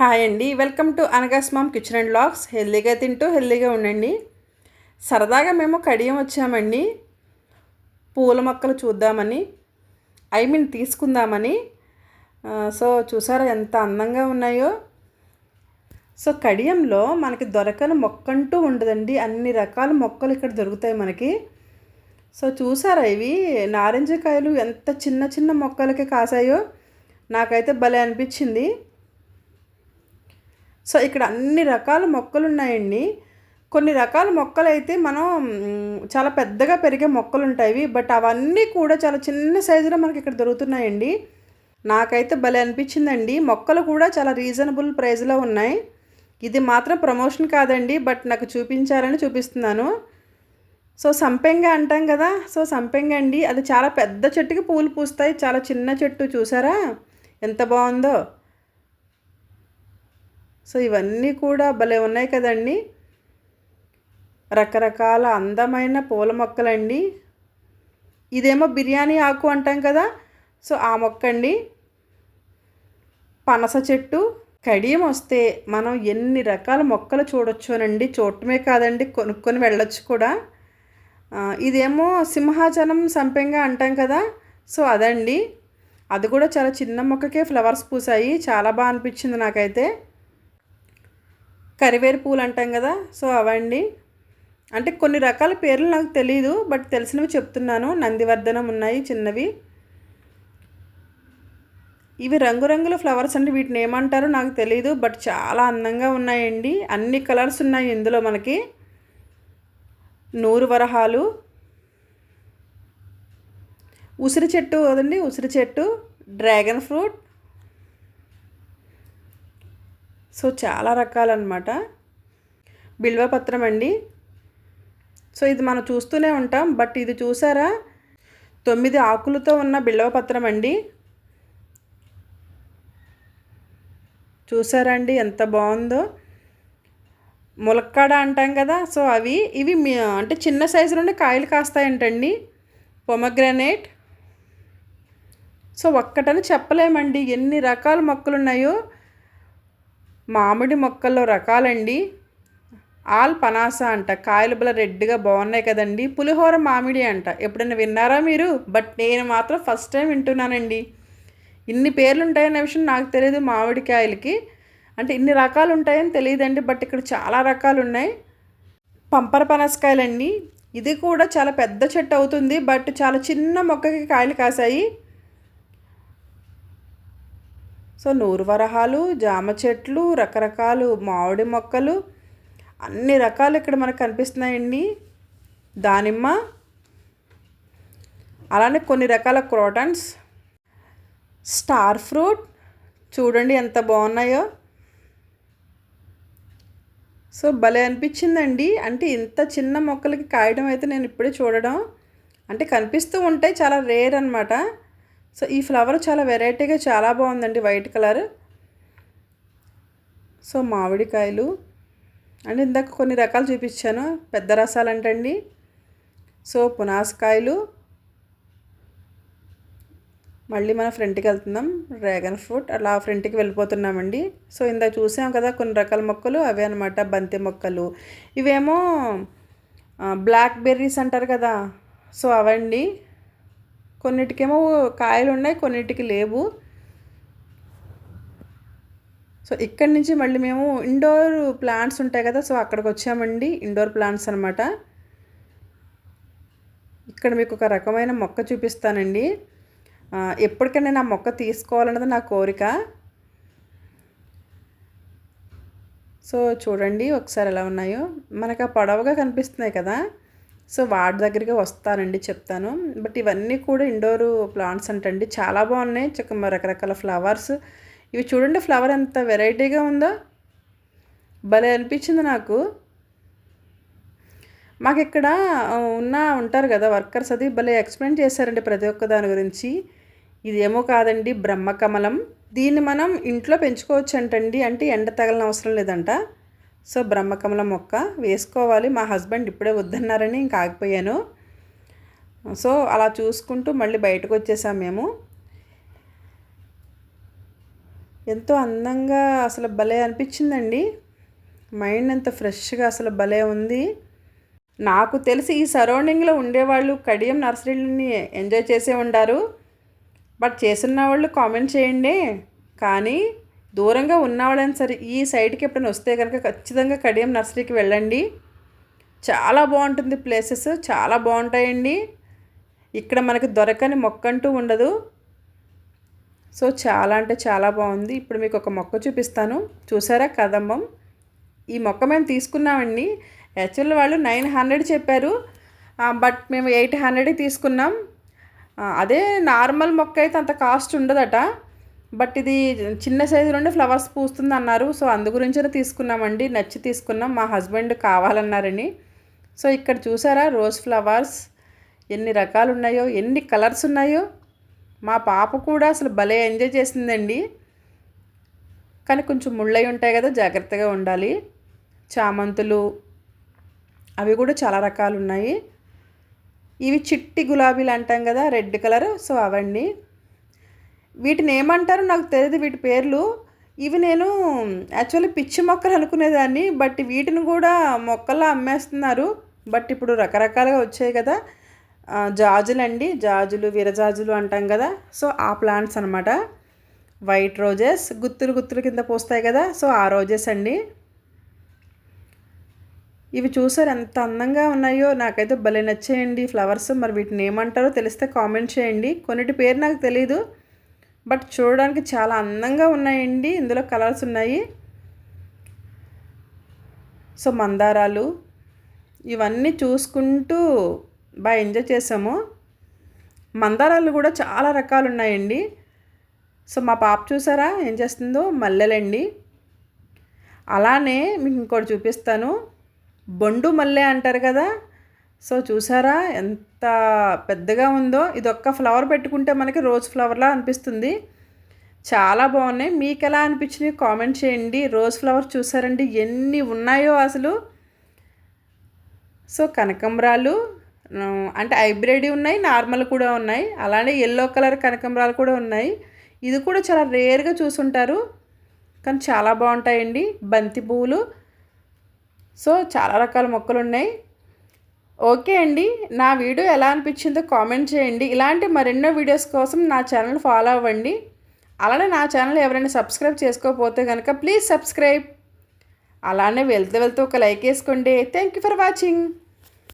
Hi అండి welcome to అనగాస్ mom kitchen and vlogs హెల్దీగా తింటూ హెల్దీగా ఉండండి. సరదాగా మేము కడియం వచ్చామండి. పూల మొక్కలు చూద్దామని ఐ మీన్ తీసుకుందామని. సో చూసారా ఎంత అందంగా ఉన్నాయో. సో కడియంలో మనకి దొరకని మొక్కంటూ ఉండదండి. అన్ని రకాల మొక్కలు ఇక్కడ దొరుకుతాయి మనకి. సో చూసారా ఇవి? నారింజ కాయలు ఎంత చిన్న చిన్న మొక్కలకి కాసాయో. నాకైతే భలే అనిపించింది. సో ఇక్కడ అన్ని రకాల మొక్కలు ఉన్నాయండి కొన్ని రకాల మొక్కలు అయితే మనం చాలా పెద్దగా పెరిగే మొక్కలు ఉంటాయి బట్ అవన్నీ కూడా చాలా చిన్న సైజులో మనకి ఇక్కడ దొరుకుతున్నాయండి. నాకైతే భలే అనిపించిందండి. మొక్కలు కూడా చాలా రీజనబుల్ ప్రైస్లో ఉన్నాయి. ఇది మాత్రం ప్రమోషన్ కాదండి బట్ నాకు చూపించాలని చూపిస్తున్నాను. సో సంపెంగ అంటాం కదా సో సంపెంగ అండి. అది చాలా పెద్ద చెట్టుకి పూలు పూస్తాయి. చాలా చిన్న చెట్టు చూసారా? ఎంత బాగుందో. సో ఇవన్నీ కూడా భలే ఉన్నాయి కదండి. రకరకాల అందమైన పూల మొక్కలండి. ఇదేమో బిర్యానీ ఆకు అంటాం కదా. సో ఆ మొక్క అండి. పనస చెట్టు. కడియం వస్తే మనం ఎన్ని రకాల మొక్కలు చూడొచ్చునండి. చూడటమే కాదండి కొనుక్కొని వెళ్ళొచ్చు కూడా. ఇదేమో సింహాచలం సంపెంగ అంటాం కదా. సో అదండి. అది కూడా చాలా చిన్న మొక్కకే ఫ్లవర్స్ పూసాయి. చాలా బాగా అనిపించింది నాకైతే. కరివేరు పూలు అంటాం కదా సో అవండి. అంటే కొన్ని రకాల పేర్లు నాకు తెలియదు బట్ తెలిసినవి చెప్తున్నాను. నందివర్ధనం ఉన్నాయి చిన్నవి. ఇవి రంగురంగుల ఫ్లవర్స్ అంటే వీటిని ఏమంటారో నాకు తెలియదు బట్ చాలా అందంగా ఉన్నాయండి. అన్ని కలర్స్ ఉన్నాయి ఇందులో మనకి. నూరు వరహాలు. ఉసిరి చెట్టు కదండి ఉసిరి చెట్టు. Dragon fruit. సో చాలా రకాలన్నమాట. బిల్వపత్రం అండి. సో ఇది మనం చూస్తూనే ఉంటాం. బట్ ఇది చూసారా? తొమ్మిది ఆకులతో ఉన్న బిల్వపత్రం అండి. చూసారా అండి? ఎంత బాగుందో. ములక్కాడ అంటాం కదా. సో అవి ఇవి అంటే చిన్న సైజు నుండి కాయలు కాస్తాయంటండి. పొమగ్రనేట్. సో ఒక్కటని చెప్పలేమండి. ఎన్ని రకాల మొక్కలు ఉన్నాయో మామిడి మొక్కల్లో రకాలండి. ఆల్ పనాస అంట. కాయలు బల రెడ్గా బాగున్నాయి కదండి. పులిహోర మామిడి అంట. ఎప్పుడైనా విన్నారా మీరు? బట్ నేను మాత్రం ఫస్ట్ టైం వింటున్నానండి. ఇన్ని పేర్లు ఉంటాయనే విషయం నాకు తెలియదు మామిడికాయలకి. అంటే ఇన్ని రకాలు ఉంటాయని తెలియదండి. బట్ ఇక్కడ చాలా రకాలు ఉన్నాయి పంపర పనసకాయలండి. ఇది కూడా చాలా పెద్ద చెట్టు అవుతుంది. బట్ చాలా చిన్న మొక్కకి కాయలు కాసాయి. సో నూరు వరహాలు జామ చెట్లు రకరకాలు మామిడి మొక్కలు అన్ని రకాలు ఇక్కడ మనకు కనిపిస్తున్నాయండి. దానిమ్మ అలానే కొన్ని రకాల క్రోటన్స్ స్టార్ ఫ్రూట్ చూడండి ఎంత బాగున్నాయో. సో భలే అనిపించిందండి. అంటే ఇంత చిన్న మొక్కలకి కాయడం అయితే నేను ఇప్పుడే చూడడం. అంటే కనిపిస్తూ ఉంటాయి చాలా రేర్ అనమాట సో ఈ ఫ్లవర్ చాలా వెరైటీగా చాలా బాగుందండి వైట్ కలర్. సో మామిడికాయలు అంటే ఇందాక కొన్ని రకాలు చూపించాను పెద్ద రసాలు అంటండి సో పునాసకాయలు. మళ్ళీ మన ఫ్రంట్కి వెళ్తున్నాం డ్రాగన్ ఫ్రూట్ అలా ఫ్రంట్కి వెళ్ళిపోతున్నామండి. సో ఇందాక చూసాం కదా కొన్ని రకాల మొక్కలు అవే అనమాట బంతి మొక్కలు. ఇవేమో బ్లాక్ బెర్రీస్ అంటారు కదా. సో అవండి. కొన్నిటికేమో కాయలు ఉన్నాయి కొన్నిటికి లేవు. సో ఇక్కడి నుంచి మళ్ళీ మేము ఇండోర్ ప్లాంట్స్ ఉంటాయి కదా సో అక్కడికి వచ్చామండి. ఇండోర్ ప్లాంట్స్ అనమాట ఇక్కడ మీకు ఒక రకమైన మొక్క చూపిస్తానండి. ఎప్పటికైనా నా మొక్క తీసుకోవాలన్నది నా కోరిక. సో చూడండి ఒకసారి ఎలా ఉన్నాయో. మనకు ఆ పొడవుగా కనిపిస్తున్నాయి కదా. సో వాడి దగ్గరికి వస్తానండి చెప్తాను. బట్ ఇవన్నీ కూడా ఇండోర్ ప్లాంట్స్ అంటండి. చాలా బాగున్నాయి. చక్క రకరకాల ఫ్లవర్స్. ఇవి చూడండి ఫ్లవర్ ఎంత వెరైటీగా ఉందో. భలే అనిపించింది నాకు. మాకు ఇక్కడ ఉన్న ఉంటారు కదా వర్కర్స్ అది భలే ఎక్స్ప్లెయిన్ చేశారండి ప్రతి ఒక్క దాని గురించి. ఇదేమో కాదండి బ్రహ్మకమలం. దీన్ని మనం ఇంట్లో పెంచుకోవచ్చు అంటండి అంటే ఎండ తగలని అవసరం లేదంట. సో బ్రహ్మకమలం మొక్క వేసుకోవాలి. మా హస్బెండ్ ఇప్పుడే వద్దన్నారని ఇంక ఆగిపోయాను. సో అలా చూసుకుంటూ మళ్ళీ బయటకు వచ్చేసాం మేము. ఎంతో అందంగా అసలు భలే అనిపించిందండి. మైండ్ ఎంత ఫ్రెష్గా అసలు భలే ఉంది. నాకు తెలిసి ఈ సరౌండింగ్లో ఉండేవాళ్ళు కడియం నర్సరీని ఎంజాయ్ చేసే ఉంటారు బట్ చేసిన వాళ్ళు కామెంట్ చేయండి. కానీ దూరంగా ఉన్నవాళ్ళని సరే ఈ సైడ్కి ఎప్పుడైనా వస్తే కనుక ఖచ్చితంగా కడియం నర్సరీకి వెళ్ళండి. చాలా బాగుంటుంది ప్లేసెస్ చాలా బాగుంటాయండి. ఇక్కడ మనకి దొరకని మొక్క అంటూ ఉండదు. సో చాలా అంటే చాలా బాగుంది. ఇప్పుడు మీకు ఒక మొక్క చూపిస్తాను. చూసారా కదంబం? ఈ మొక్క మేము తీసుకున్నామండి. యాక్చువల్ వాళ్ళు నైన్ హండ్రెడ్ చెప్పారు. బట్ మేము ఎయిట్ హండ్రెడ్ తీసుకున్నాం. అదే నార్మల్ మొక్క అయితే అంత కాస్ట్ ఉండదట. బట్ ఇది చిన్న సైజు నుండి ఫ్లవర్స్ పూస్తుంది అన్నారు సో అందు గురించే తీసుకున్నామండి. నచ్చి తీసుకున్నాం. మా హస్బెండ్ కావాలన్నారని. సో ఇక్కడ చూసారా? రోజ్ ఫ్లవర్స్ ఎన్ని రకాలు ఉన్నాయో ఎన్ని కలర్స్ ఉన్నాయో. మా పాప కూడా అసలు భలే ఎంజాయ్ చేసిందండి. కానీ కొంచెం ముళ్ళై ఉంటాయి కదా జాగ్రత్తగా ఉండాలి. చామంతులు అవి కూడా చాలా రకాలు ఉన్నాయి ఇవి చిట్టి గులాబీలు అంటాం కదా రెడ్ కలర్. సో అవన్నీ వీటిని ఏమంటారో నాకు తెలియదు వీటి పేర్లు. ఇవి నేను యాక్చువల్లీ పిచ్చి మొక్కలు అనుకునేదాన్ని బట్ వీటిని కూడా మొక్కల్లో అమ్మేస్తున్నారు. బట్ ఇప్పుడు రకరకాలుగా వచ్చాయి కదా. జాజులు అండి. జాజులు విరజాజులు అంటాం కదా. సో ఆ ప్లాంట్స్ అనమాట వైట్ రోజెస్ గుత్తులు గుత్తులు కింద పోస్తాయి కదా. సో ఆ రోజెస్ అండి. ఇవి చూసారు ఎంత అందంగా ఉన్నాయో. నాకైతే భలే నచ్చేయండి ఫ్లవర్స్. మరి వీటిని ఏమంటారో తెలిస్తే కామెంట్ చేయండి. కొన్నిటి పేరు నాకు తెలీదు. బట్ చూడడానికి చాలా అందంగా ఉన్నాయండి. ఇందులో కలర్స్ ఉన్నాయి. సో మందారాలు ఇవన్నీ చూసుకుంటూ బాగా ఎంజాయ్ చేసాము. మందారాలు కూడా చాలా రకాలు ఉన్నాయండి. సో మా పాప చూసారా ఏం చేస్తుందో? మల్లెలండి. అలానే మీకు ఇంకోటి చూపిస్తాను. బొండు మల్లె అంటారు కదా? సో చూసారా ఎంత పెద్దగా ఉందో? ఇది ఒక్క ఫ్లవర్ పెట్టుకుంటే మనకి రోజ్ ఫ్లవర్లా అనిపిస్తుంది. చాలా బాగున్నాయి. మీకు ఎలా అనిపించినాయి కామెంట్ చేయండి. రోజ్ ఫ్లవర్ చూసారండి? ఎన్ని ఉన్నాయో అసలు. సో కనకంబరాలు అంటే హైబ్రిడ్ ఉన్నాయి నార్మల్ కూడా ఉన్నాయి. అలానే ఎల్లో కలర్ కనకంబరాలు కూడా ఉన్నాయి. ఇది కూడా చాలా రేర్గా చూసుంటారు. కానీ చాలా బాగుంటాయండి. బంతి పువ్వులు. సో చాలా రకాల మొక్కలు ఉన్నాయి ఓకే అండి. నా వీడియో ఎలా అనిపించిందో కామెంట్ చేయండి. ఇలాంటి మరెన్నో వీడియోస్ కోసం నా ఛానల్ ఫాలో అవ్వండి. అలానే నా ఛానల్ ఎవరైనా సబ్స్క్రైబ్ చేసుకోకపోతే కనుక ప్లీజ్ సబ్స్క్రైబ్. అలానే వెళ్తూ వెళ్తూ ఒక లైక్ వేసుకోండి. Thank you for watching.